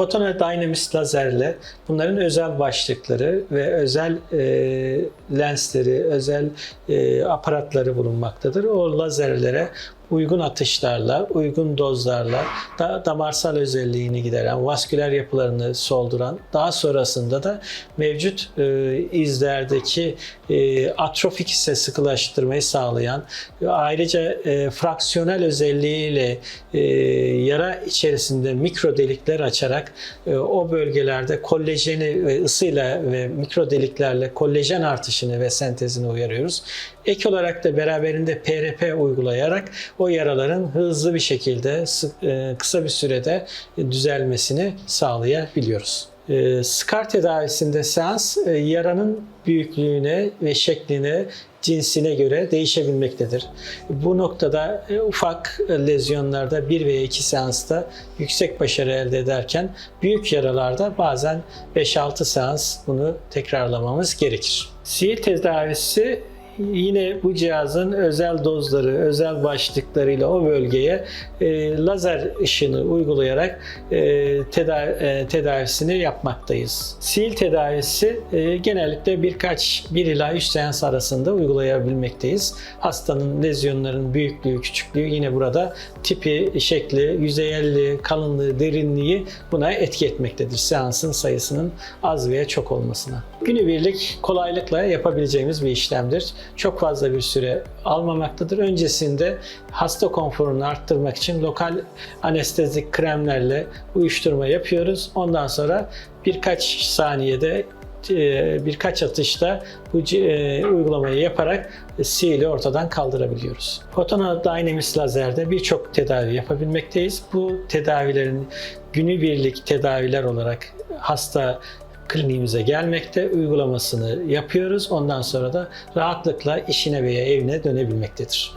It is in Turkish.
Photonodynamics lazerle bunların özel başlıkları ve özel e, lensleri, özel e, aparatları bulunmaktadır. O lazerlere uygun atışlarla, uygun dozlarla da damarsal özelliğini gideren, vasküler yapılarını solduran, daha sonrasında da mevcut e, izlerdeki e, atrofik ise sıkılaştırmayı sağlayan, ayrıca e, fraksiyonel özelliğiyle e, yara içerisinde mikro delikler açarak e, o bölgelerde kollajeni ve ısıyla ve mikro deliklerle kollajen artışını ve sentezini uyarıyoruz. Ek olarak da beraberinde PRP uygulayarak o yaraların hızlı bir şekilde e, kısa bir sürede düzelmesini sağlayabiliyoruz. E, Skar tedavisinde seans e, yaranın büyüklüğüne ve şekline, cinsine göre değişebilmektedir. Bu noktada ufak lezyonlarda bir veya iki seansta yüksek başarı elde ederken büyük yaralarda bazen 5-6 seans bunu tekrarlamamız gerekir. Sihir tedavisi yine bu cihazın özel dozları, özel başlıklarıyla o bölgeye e, lazer ışını uygulayarak e, teda- e, tedavisini yapmaktayız. Sil tedavisi e, genellikle birkaç, bir ila üç seans arasında uygulayabilmekteyiz. Hastanın lezyonların büyüklüğü, küçüklüğü yine burada tipi, şekli, yüzeyelliği, kalınlığı, derinliği buna etki etmektedir. Seansın sayısının az veya çok olmasına. Günübirlik kolaylıkla yapabileceğimiz bir işlemdir. Çok fazla bir süre almamaktadır. Öncesinde hasta konforunu arttırmak için lokal anestezik kremlerle uyuşturma yapıyoruz. Ondan sonra birkaç saniyede e, birkaç atışta bu e, uygulamayı yaparak sihirli ortadan kaldırabiliyoruz. Photonodynamics lazerde birçok tedavi yapabilmekteyiz. Bu tedavilerin günübirlik tedaviler olarak hasta kliniğimize gelmekte, uygulamasını yapıyoruz. Ondan sonra da rahatlıkla işine veya evine dönebilmektedir.